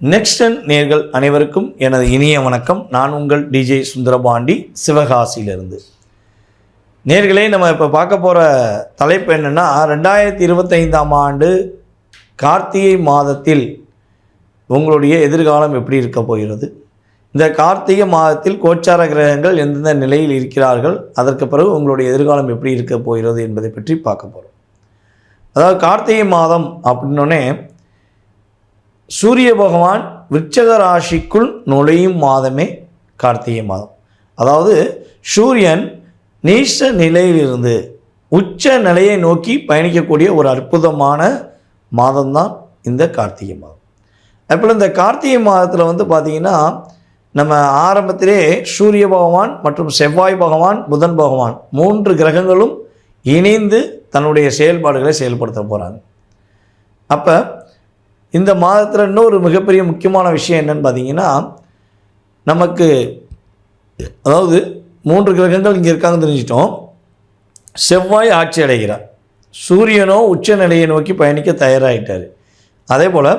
நெக்ஸ்டன் நேர்கள் அனைவருக்கும் எனது இனிய வணக்கம். நான் உங்கள் டிஜே சுந்தரபாண்டி சிவகாசியிலிருந்து. நேர்களே நம்ம இப்போ பார்க்க போகிற தலைப்பு என்னென்னா ரெண்டாயிரத்தி இருபத்தைந்தாம் ஆண்டு கார்த்திகை மாதத்தில் உங்களுடைய எதிர்காலம் எப்படி இருக்க போகிறது? இந்த கார்த்திகை மாதத்தில் கோச்சார கிரகங்கள் எந்தெந்த நிலையில் இருக்கிறார்கள்? அதற்கு பிறகு உங்களுடைய எதிர்காலம் எப்படி இருக்க போகிறது என்பதை பற்றி பார்க்க போகிறோம் அதாவது கார்த்திகை மாதம் அப்படின்னோடனே சூரிய பகவான் விருச்சக ராசிக்குள் நுழையும் மாதமே கார்த்திகை மாதம். அதாவது சூரியன் நீச்ச நிலையிலிருந்து உச்ச நிலையை நோக்கி பயணிக்கக்கூடிய ஒரு அற்புதமான மாதம்தான் இந்த கார்த்திகை மாதம். அப்போ இந்த கார்த்திகை மாதத்தில் வந்து பார்த்திங்கன்னா நம்ம ஆரம்பத்திலே சூரிய பகவான் மற்றும் செவ்வாய் பகவான் புதன் பகவான் மூன்று கிரகங்களும் இணைந்து தன்னுடைய செயல்பாடுகளை செயல்படுத்த போகிறாங்க அப்போ இந்த மாதத்தில் இன்னொரு மிகப்பெரிய முக்கியமான விஷயம் என்னன்னு பார்த்தீங்கன்னா நமக்கு அதாவது மூன்று கிரகங்கள் இங்கே இருக்காங்கன்னு தெரிஞ்சிட்டோம் செவ்வாய் ஆட்சி அடைகிறார். சூரியனோ உச்ச நிலையை நோக்கி பயணிக்க தயாராகிட்டார் அதே போல்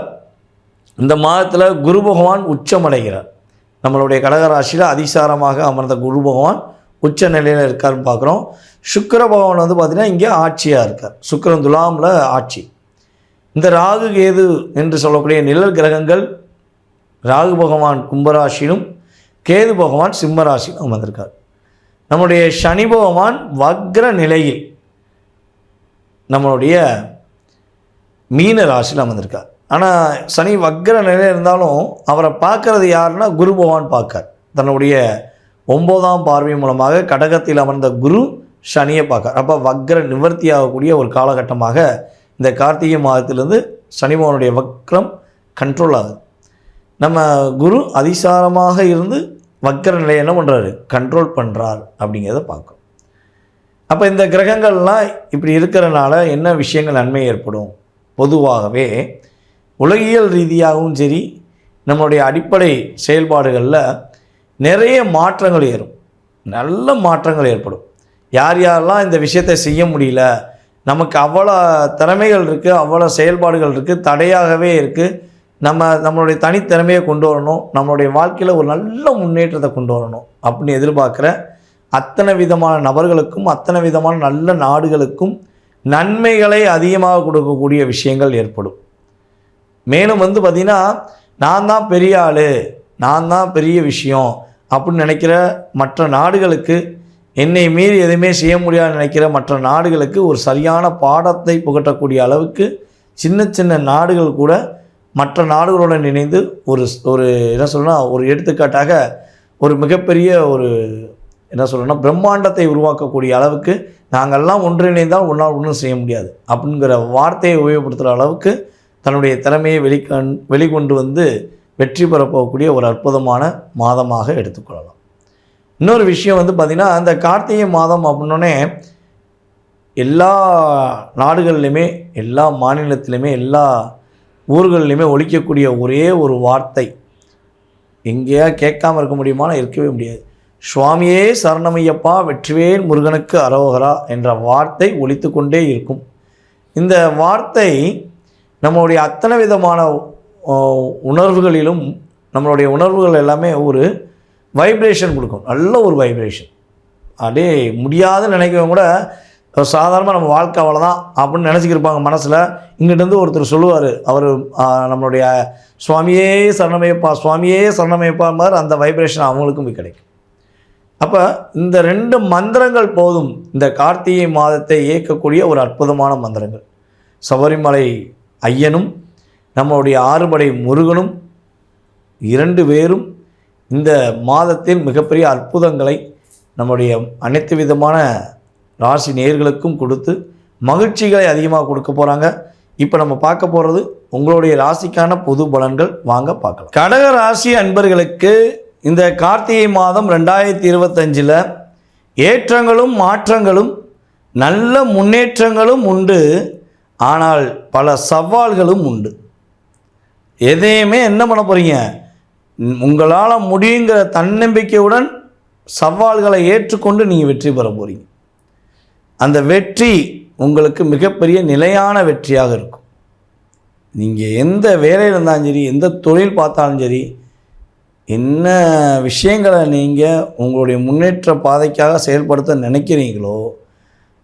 இந்த மாதத்தில் குரு பகவான் உச்சமடைகிறார் நம்மளுடைய கடகராசியில் அதிசாரமாக அமர்ந்த குரு பகவான் உச்ச நிலையில் இருக்காருன்னு பார்க்குறோம் சுக்கர பகவான் வந்து பார்த்திங்கன்னா இங்கே ஆட்சியாக இருக்கார். சுக்கரன் துலாமில் ஆட்சி. இந்த ராகு கேது என்று சொல்லக்கூடிய நிழல் கிரகங்கள் ராகு பகவான் கும்பராசியிலும் கேது பகவான் சிம்மராசியிலும் அமர்ந்திருக்கார் நம்முடைய சனி பகவான் வக்ர நிலையில் நம்மளுடைய மீன ராசியில் அமர்ந்திருக்கார். ஆனால் சனி வக்ர நிலையில் இருந்தாலும் அவரை பார்க்கறது யாருன்னா குரு பகவான் பார்க்கார் தன்னுடைய ஒம்போதாம் பார்வை மூலமாக கடகத்தில் அமர்ந்த குரு சனியை பார்க்கார் அப்போ வக்ர நிவர்த்தி ஆகக்கூடிய ஒரு காலகட்டமாக இந்த கார்த்திகை மாதத்திலேருந்து சனி பகவானுடைய வக்ரம் கண்ட்ரோல் ஆகுது. நம்ம குரு அதிசாரமாக இருந்து வக்கர நிலையை என்ன பண்ணுறாரு கண்ட்ரோல் பண்ணுறார் அப்படிங்கிறத பார்க்கும் அப்போ இந்த கிரகங்கள்லாம் இப்படி இருக்கிறனால என்ன விஷயங்கள் நன்மை ஏற்படும்? பொதுவாகவே உலகியல் ரீதியாகவும் சரி நம்மளுடைய அடிப்படை செயல்பாடுகளில் நிறைய மாற்றங்கள் ஏறும். நல்ல மாற்றங்கள் ஏற்படும். யார் யாரெல்லாம் இந்த விஷயத்தை செய்ய முடியல நமக்கு அவ்வளோ திறமைகள் இருக்குது அவ்வளோ செயல்பாடுகள் இருக்குது தடையாகவே இருக்குது நம்ம நம்மளுடைய தனித்திறமையை கொண்டு வரணும். நம்மளுடைய வாழ்க்கையில் ஒரு நல்ல முன்னேற்றத்தை கொண்டு வரணும் அப்படின்னு எதிர்பார்க்குற அத்தனை விதமான நபர்களுக்கும் அத்தனை விதமான நல்ல நாடுகளுக்கும் நன்மைகளை அதிகமாக கொடுக்கக்கூடிய விஷயங்கள் ஏற்படும். மேலும் வந்து பார்த்திங்கன்னா நான் தான் பெரிய ஆள் நான் தான் பெரிய விஷயம் அப்படின்னு நினைக்கிற மற்ற நாடுகளுக்கு என்னை மீறி எதுவுமே செய்ய முடியாது நினைக்கிற மற்ற நாடுகளுக்கு ஒரு சரியான பாடத்தை புகட்டக்கூடிய அளவுக்கு சின்ன சின்ன நாடுகள் கூட மற்ற நாடுகளுடன் இணைந்து ஒரு ஒரு என்ன சொல்லணும்னா ஒரு எடுத்துக்காட்டாக ஒரு மிகப்பெரிய ஒரு என்ன சொல்லணும்னா பிரம்மாண்டத்தை உருவாக்கக்கூடிய அளவுக்கு நாங்கள்லாம் ஒன்றிணைந்தால் ஒன்றால் ஒன்றும் செய்ய முடியாது அப்படிங்கிற வார்த்தையை உபயோகப்படுத்துகிற அளவுக்கு தன்னுடைய திறமையை வெளிக்கண் வெளிக்கொண்டு வந்து வெற்றி பெறப்போகக்கூடிய ஒரு அற்புதமான மாதமாக எடுத்துக்கொள்ளலாம். இன்னொரு விஷயம் வந்து பார்த்திங்கன்னா அந்த கார்த்திகை மாதம் அப்படின்னோடனே எல்லா நாடுகள்லையுமே எல்லா மாநிலத்திலையுமே எல்லா ஊர்கள்லையுமே ஒழிக்கக்கூடிய ஒரே ஒரு வார்த்தை. எங்கேயா கேட்காம இருக்க முடியுமானா இருக்கவே முடியாது. சுவாமியே சரணமையப்பா வெற்றிவேல் முருகனுக்கு அரோகரா என்ற வார்த்தை ஒழித்து கொண்டே இருக்கும். இந்த வார்த்தை நம்மளுடைய அத்தனை விதமான உணர்வுகளிலும் நம்மளுடைய உணர்வுகள் எல்லாமே ஒரு வைப்ரேஷன் கொடுக்கும். நல்ல ஒரு வைப்ரேஷன் அப்படியே முடியாதுன்னு நினைக்கிறவங்க கூட சாதாரணமாக நம்ம வாழ்க்கை அவ்வளோதான் அப்படின்னு நினச்சிக்கிருப்பாங்க மனசில். இங்கிட்டேருந்து ஒருத்தர் சொல்லுவார். அவர் நம்மளுடைய சுவாமியே சரணமையப்பா சுவாமியே சரணமையப்பா மாதிரி அந்த வைப்ரேஷன் அவங்களுக்கும் போய் கிடைக்கும். அப்போ இந்த ரெண்டு மந்திரங்கள் போதும். இந்த கார்த்திகை மாதத்தை இயக்கக்கூடிய ஒரு அற்புதமான மந்திரங்கள். சபரிமலை ஐயனும் நம்மளுடைய ஆறுபடை முருகனும் இரண்டு பேரும் இந்த மாதத்தில் மிகப்பெரிய அற்புதங்களை நம்முடைய அனைத்து விதமான ராசி நேர்களுக்கும் கொடுத்து மகிழ்ச்சிகளை அதிகமாக கொடுக்க போகிறாங்க இப்போ நம்ம பார்க்க போகிறது உங்களுடைய ராசிக்கான பொது பலன்கள். வாங்க பார்க்கலாம். கடக ராசி அன்பர்களுக்கு இந்த கார்த்திகை மாதம் ரெண்டாயிரத்தி இருபத்தஞ்சில் ஏற்றங்களும் மாற்றங்களும் நல்ல முன்னேற்றங்களும் உண்டு. ஆனால் பல சவால்களும் உண்டு. எதையுமே என்ன பண்ண போகிறீங்க உங்களால் முடியுங்கிற தன்னம்பிக்கையுடன் சவால்களை ஏற்றுக்கொண்டு நீங்கள் வெற்றி பெற போகிறீங்க அந்த வெற்றி உங்களுக்கு மிகப்பெரிய நிலையான வெற்றியாக இருக்கும். நீங்கள் எந்த வேலையில் இருந்தாலும் சரி எந்த தொழில் பார்த்தாலும் சரி என்ன விஷயங்களை நீங்கள் உங்களுடைய முன்னேற்ற பாதைக்காக செயல்படுத்த நினைக்கிறீங்களோ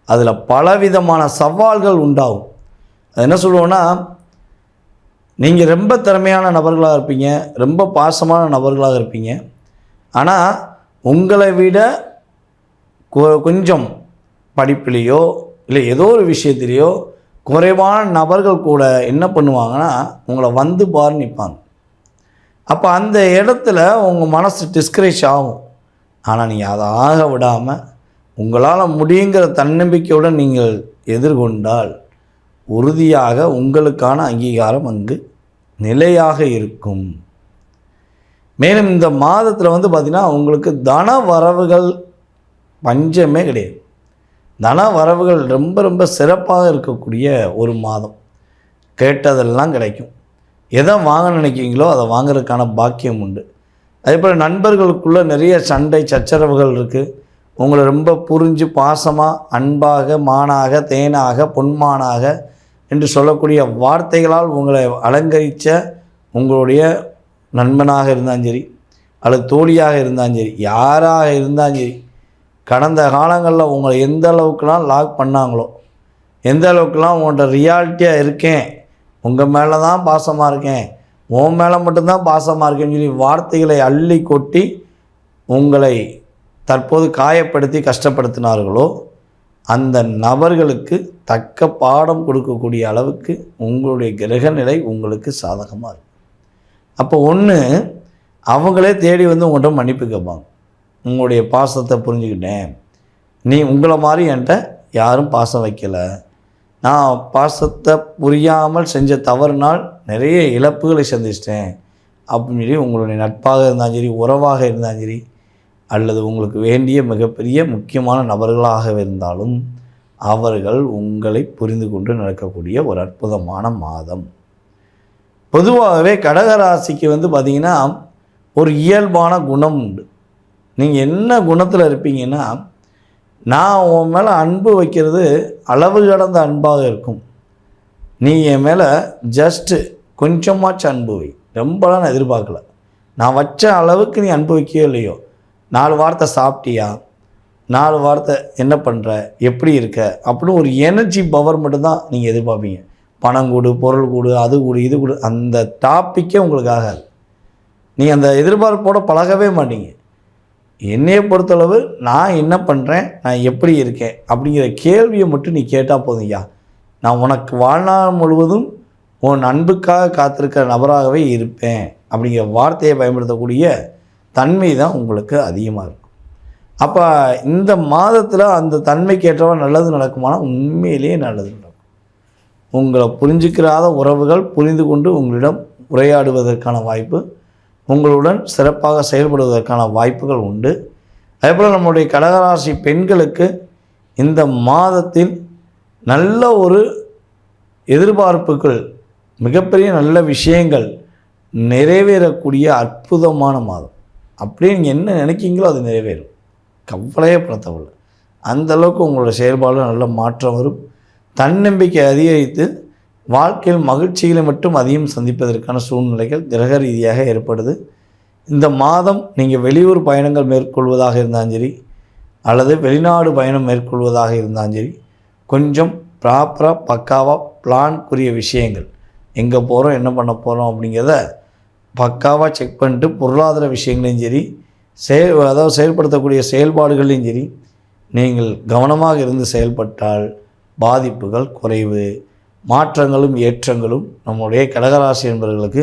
அதில் பலவிதமான சவால்கள் உண்டாகும். அது என்ன சொல்லுவோன்னா நீங்கள் ரொம்ப திறமையான நபர்களாக இருப்பீங்க ரொம்ப பாசமான நபர்களாக இருப்பீங்க. ஆனால் உங்களை விட கொ- கொஞ்சம் படிப்புலேயோ இல்லை ஏதோ ஒரு விஷயத்துலேயோ குறைவான நபர்கள் கூட என்ன பண்ணுவாங்கன்னா உங்களை வந்து பாரு நிற்பாங்க அப்போ அந்த இடத்துல உங்கள் மனசு டிஸ்கரேஜ் ஆகும். ஆனால் நீங்கள் அதை ஆக விடாமல் உங்களால் முடியுங்கிற தன்னம்பிக்கையுடன் நீங்கள் எதிர்கொண்டால் உறுதியாக உங்களுக்கான அங்கீகாரம் அங்கு நிலையாக இருக்கும். மேலும் இந்த மாதத்தில் வந்து பார்த்திங்கன்னா உங்களுக்கு தன வரவுகள் பஞ்சமே கிடையாது. தன வரவுகள் ரொம்ப ரொம்ப சிறப்பாக இருக்கக்கூடிய ஒரு மாதம். கேட்டதெல்லாம் கிடைக்கும். எதை வாங்க நினைக்கிறீங்களோ அதை வாங்குறதுக்கான பாக்கியம் உண்டு. அதே போல் நண்பர்களுக்குள்ளே நிறைய சண்டை சச்சரவுகள் இருக்குது உங்களை ரொம்ப புரிஞ்சு பாசமாக அன்பாக மானாக தேனாக பொன்மானாக என்று சொல்லக்கூடிய வார்த்தைகளால் உங்களை அலங்கரித்த உங்களுடைய நண்பனாக இருந்தாலும் சரி அல்லது தோழியாக இருந்தாலும் சரி யாராக இருந்தாலும் சரி கடந்த காலங்களில் உங்களை எந்த அளவுக்குலாம் லாக் பண்ணாங்களோ எந்த அளவுக்குலாம் உங்கள்கிட்ட ரியாலிட்டியாக இருக்கேன் உங்கள் மேலே தான் பாசமாக இருக்கேன் உன் மேலே மட்டும்தான் பாசமாக இருக்கேன்னு சொல்லி வார்த்தைகளை அள்ளி கொட்டி உங்களை தற்போது காயப்படுத்தி கஷ்டப்படுத்தினார்களோ அந்த நபர்களுக்கு தக்க பாடம் கொடுக்கக்கூடிய அளவுக்கு உங்களுடைய கிரகநிலை உங்களுக்கு சாதகமாக இருக்கும். அப்போ ஒன்று அவங்களே தேடி வந்து உங்கள்கிட்ட மன்னிப்பு கேட்பாங்க. உங்களுடைய பாசத்தை புரிஞ்சுக்கிட்டேன். நீ உங்களை மாதிரி என்கிட்ட யாரும் பாசம் வைக்கலை. நான் பாசத்தை புரியாமல் செஞ்ச தவறுனால் நிறைய இழப்புகளை சந்திச்சிட்டேன். அப்படின்னு சொல்லி உங்களுடைய நட்பாக இருந்தாலும் சரி உறவாக இருந்தாலும் சரி அல்லது உங்களுக்கு வேண்டிய மிகப்பெரிய முக்கியமான நபர்களாக இருந்தாலும் அவர்கள் உங்களை புரிந்து கொண்டு நடக்கக்கூடிய ஒரு அற்புதமான மாதம். பொதுவாகவே கடகராசிக்கு வந்து பார்த்திங்கன்னா ஒரு இயல்பான குணம் உண்டு. நீங்கள் என்ன குணத்தில் இருப்பீங்கன்னா நான் உன் மேலே அன்பு வைக்கிறது அளவு கடந்த அன்பாக இருக்கும். நீ என் மேலே ஜஸ்ட்டு கொஞ்சமாச்சும் அன்பு வை. ரொம்பலாம் நான் எதிர்பார்க்கல. நான் வச்ச அளவுக்கு நீ அன்பு வைக்கவே இல்லையோ? நாலு வார்த்தை சாப்பிட்டியா? நாலு வார்த்தை என்ன பண்ணுற எப்படி இருக்க? அப்படின்னு ஒரு எனர்ஜி பவர் மட்டும்தான் நீங்கள் எதிர்பார்ப்பீங்க. பணம் கொடு பொருள் கொடு அது கொடு இது கொடு அந்த டாப்பிக்கே உங்களுக்கு ஆகாது. நீங்கள் அந்த எதிர்பார்ப்போட பழகவே மாட்டீங்க. என்னையை பொறுத்தளவு நான் என்ன பண்ணுறேன் நான் எப்படி இருக்கேன் அப்படிங்கிற கேள்வியை மட்டும் நீ கேட்டால் போதும் நான் உனக்கு வாழ்நாள் முழுவதும் உன் அன்புக்காக காத்திருக்கிற நபராகவே இருப்பேன் அப்படிங்கிற வார்த்தையை பயன்படுத்தக்கூடிய தன்மை தான் உங்களுக்கு அதிகமாக இருக்கும். அப்போ இந்த மாதத்தில் அந்த தன்மைக்கேற்றவா நல்லது நடக்குமானா உண்மையிலேயே நல்லது நடக்கும். உங்களை புரிஞ்சுக்கிறாத உறவுகள் புரிந்து கொண்டு உங்களிடம் உரையாடுவதற்கான வாய்ப்பு உங்களுடன் சிறப்பாக செயல்படுவதற்கான வாய்ப்புகள் உண்டு. அதேபோல் நம்முடைய கடகராசி பெண்களுக்கு இந்த மாதத்தில் நல்ல ஒரு எதிர்பார்ப்புகள் மிகப்பெரிய நல்ல விஷயங்கள் நிறைவேறக்கூடிய அற்புதமான மாதம். அப்படியே நீங்கள் என்ன நினைக்கிங்களோ அது நிறைவேறும். கவலையே பட அந்த அளவுக்கு உங்களோட செயல்பாடு நல்ல மாற்றம் வரும். தன்னம்பிக்கை அதிகரித்து வாழ்க்கையில் மகிழ்ச்சிகளை மட்டும் அதிகம் சந்திப்பதற்கான சூழ்நிலைகள் கிரக ரீதியாக ஏற்படுது. இந்த மாதம் நீங்கள் வெளியூர் பயணங்கள் மேற்கொள்வதாக இருந்தாலும் சரி அல்லது வெளிநாடு பயணம் மேற்கொள்வதாக இருந்தாலும் சரி கொஞ்சம் ப்ராப்பராக பக்காவாக பிளான்க்குரிய விஷயங்கள். எங்கே போகிறோம் என்ன பண்ண போகிறோம் அப்படிங்கிறத பக்காவாக செக் பண்ணிட்டு பொருளாதார விஷயங்களையும் சரி செயல் அதாவது செயல்படுத்தக்கூடிய செயல்பாடுகளையும் சரி நீங்கள் கவனமாக இருந்து செயல்பட்டால் பாதிப்புகள் குறைவு. மாற்றங்களும் ஏற்றங்களும் நம்முடைய கடகராசி என்பவர்களுக்கு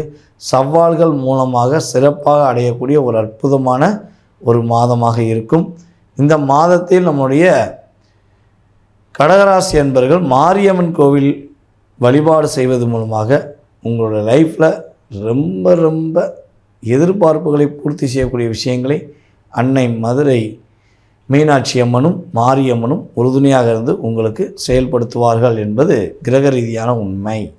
சவால்கள் மூலமாக சிறப்பாக அடையக்கூடிய ஒரு அற்புதமான ஒரு மாதமாக இருக்கும். இந்த மாதத்தில் நம்முடைய கடகராசி என்பர்கள் மாரியம்மன் கோவில் வழிபாடு செய்வது மூலமாக உங்களோட லைஃப்பில் ரொம்ப ரொம்ப எதிர்பார்ப்புகளை பூர்த்தி செய்யக்கூடிய விஷயங்களை அன்னை மதுரை மீனாட்சி அம்மனும் மாரியம்மனும் உறுதுணையாக இருந்து உங்களுக்கு செயல்படுத்துவார்கள் என்பது கிரக ரீதியான உண்மை.